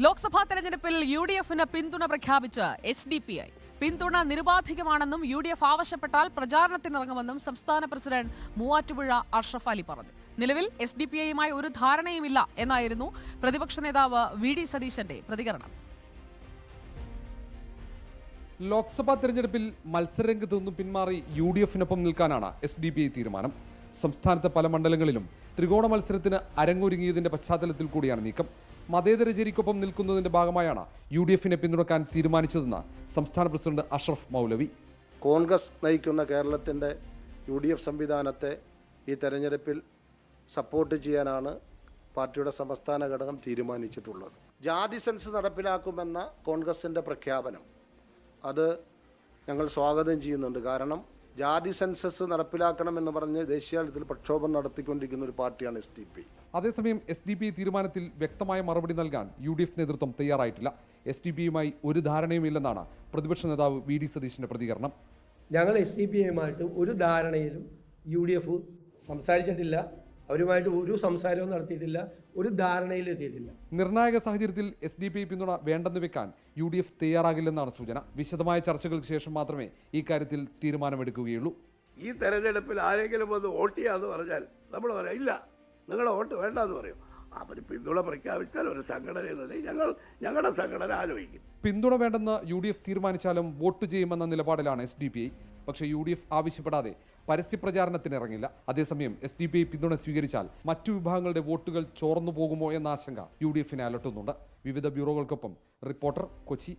ലോക്സഭാ തെരഞ്ഞെടുപ്പിൽ U D എഫിന് പിന്തുണ പ്രഖ്യാപിച്ച് എസ് ഡി പി ഐ. പിന്തുണ നിരുപാധികമാണെന്നും യു ഡി എഫ് ആവശ്യപ്പെട്ടാൽ പ്രചാരണത്തിനിറങ്ങുമെന്നും സംസ്ഥാന പ്രസിഡന്റ് മൂവാറ്റുപുഴ അഷ്റഫ് അലി പറഞ്ഞു. നിലവിൽ എസ് ഡി പി ഐയുമായി ഒരു ധാരണയുമില്ല എന്നായിരുന്നു പ്രതിപക്ഷ നേതാവ് വി ഡി സതീശന്റെ പ്രതികരണം. ലോക്സഭാ തെരഞ്ഞെടുപ്പിൽ മത്സരരംഗത്ത് നിന്നും പിന്മാറി യു ഡി എഫിനൊപ്പം നിൽക്കാനാണ് എസ് ഡി പി ഐ തീരുമാനം. സംസ്ഥാനത്തെ പല മണ്ഡലങ്ങളിലും ത്രികോണ മത്സരത്തിന് അരങ്ങൊരുങ്ങിയതിന്റെ പശ്ചാത്തലത്തിൽ കൂടിയാണ് നീക്കം. മതേതര ചേരിക്കൊപ്പം നിൽക്കുന്നതിന്റെ ഭാഗമായാണ് യു ഡി എഫിനെ പിന്തുണക്കാൻ തീരുമാനിച്ചതെന്ന് സംസ്ഥാന പ്രസിഡന്റ് അഷ്റഫ് മൗലവി. കോൺഗ്രസ് നയിക്കുന്ന കേരളത്തിന്റെ യു ഡി എഫ് സംവിധാനത്തെ ഈ തെരഞ്ഞെടുപ്പിൽ സപ്പോർട്ട് ചെയ്യാനാണ് പാർട്ടിയുടെ സംസ്ഥാന ഘടകം തീരുമാനിച്ചിട്ടുള്ളത്. ജാതി സെൻസ് നടപ്പിലാക്കുമെന്ന കോൺഗ്രസിന്റെ പ്രഖ്യാപനം അത് ഞങ്ങൾ സ്വാഗതം ചെയ്യുന്നുണ്ട്. കാരണം ജാതി സെൻസസ് നടപ്പിലാക്കണമെന്ന് പറഞ്ഞ് ദേശീയതലത്തിൽ പ്രക്ഷോഭം നടത്തിക്കൊണ്ടിരിക്കുന്ന ഒരു പാർട്ടിയാണ് എസ് ഡി പി അതേസമയം എസ് ഡി പി തീരുമാനത്തിൽ വ്യക്തമായ മറുപടി നൽകാൻ യു ഡി എഫ് നേതൃത്വം തയ്യാറായിട്ടില്ല. എസ് ഡി പി ഐയുമായി ഒരു ധാരണയുമില്ലെന്നാണ് പ്രതിപക്ഷ നേതാവ് വി ഡി സതീശിന്റെ പ്രതികരണം. ഞങ്ങൾ എസ് ഡി പി ഐയുമായിട്ട് ഒരു ധാരണയിലും യു ഡി എഫ് സംസാരിച്ചിട്ടില്ല. അവരുമായിട്ട് ഒരു സംസാരവും നടത്തിയിട്ടില്ല ഒരു ധാരണയിൽ എത്തിയിട്ടില്ല. നിർണായക സാഹചര്യത്തിൽ എസ് ഡി പി പിന്തുണ വേണ്ടെന്ന് വെക്കാൻ യു ഡി എഫ് തയ്യാറാകില്ലെന്നാണ് സൂചന. വിശദമായ ചർച്ചകൾക്ക് ശേഷം മാത്രമേ ഈ കാര്യത്തിൽ തീരുമാനമെടുക്കുകയുള്ളൂ. ഈ തെരഞ്ഞെടുപ്പിൽ ആരെങ്കിലും വന്ന് വോട്ട് ചെയ്യാന്ന് പറഞ്ഞാൽ നമ്മൾ പറയാം ഇല്ല നിങ്ങളുടെ വോട്ട് വേണ്ട എന്ന് പറയും. അവർ പിന്തുണ പ്രഖ്യാപിച്ചാൽ ഒരു സംഘടന എന്ന ഞങ്ങൾ ഞങ്ങളുടെ സംഘടന ആലോചിക്കും. പിന്തുണ വേണ്ടെന്ന് യു ഡി എഫ് തീരുമാനിച്ചാലും വോട്ട് ചെയ്യുമെന്ന നിലപാടിലാണ് എസ് ഡി പി ഐ. പക്ഷേ യു ഡി എഫ് ആവശ്യപ്പെടാതെ പരസ്യപ്രചാരണത്തിന് ഇറങ്ങില്ല. അതേസമയം എസ് ഡി പി ഐ പിന്തുണ സ്വീകരിച്ചാൽ മറ്റു വിഭാഗങ്ങളുടെ വോട്ടുകൾ ചോർന്നു പോകുമോ എന്ന ആശങ്ക യു ഡി എഫിനെ അലട്ടുന്നുണ്ട്. വിവിധ ബ്യൂറോകൾക്കൊപ്പം റിപ്പോർട്ടർ കൊച്ചി.